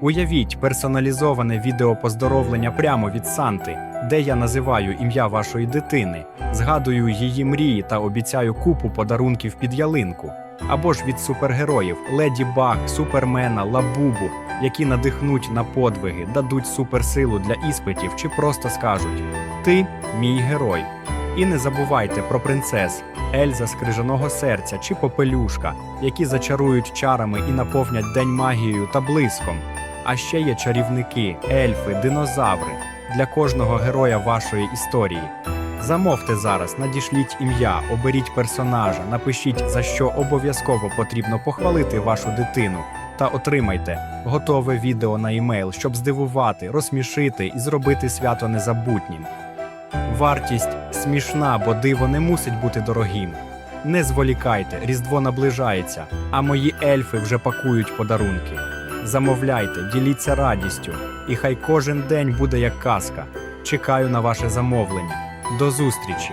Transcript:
Уявіть персоналізоване відео поздоровлення прямо від Санти, де я називаю ім'я вашої дитини, згадую її мрії та обіцяю купу подарунків під ялинку, або ж від супергероїв Леді Баг, Супермена, Лабубу, які надихнуть на подвиги, дадуть суперсилу для іспитів чи просто скажуть: Ти мій герой. І не забувайте про принцес, Ельза з крижаного серця чи Попелюшка, які зачарують чарами і наповнять день магією та блиском. А ще є чарівники, ельфи, динозаври для кожного героя вашої історії. Замовте зараз, надішліть ім'я, оберіть персонажа, напишіть за що обов'язково потрібно похвалити вашу дитину, та отримайте готове відео на імейл, щоб здивувати, розсмішити і зробити свято незабутнім. Вартість смішна, бо диво не мусить бути дорогим. Не зволікайте, Різдво наближається, а мої ельфи вже пакують подарунки. Замовляйте, діліться радістю, і хай кожен день буде як казка. Чекаю на ваше замовлення. До зустрічі!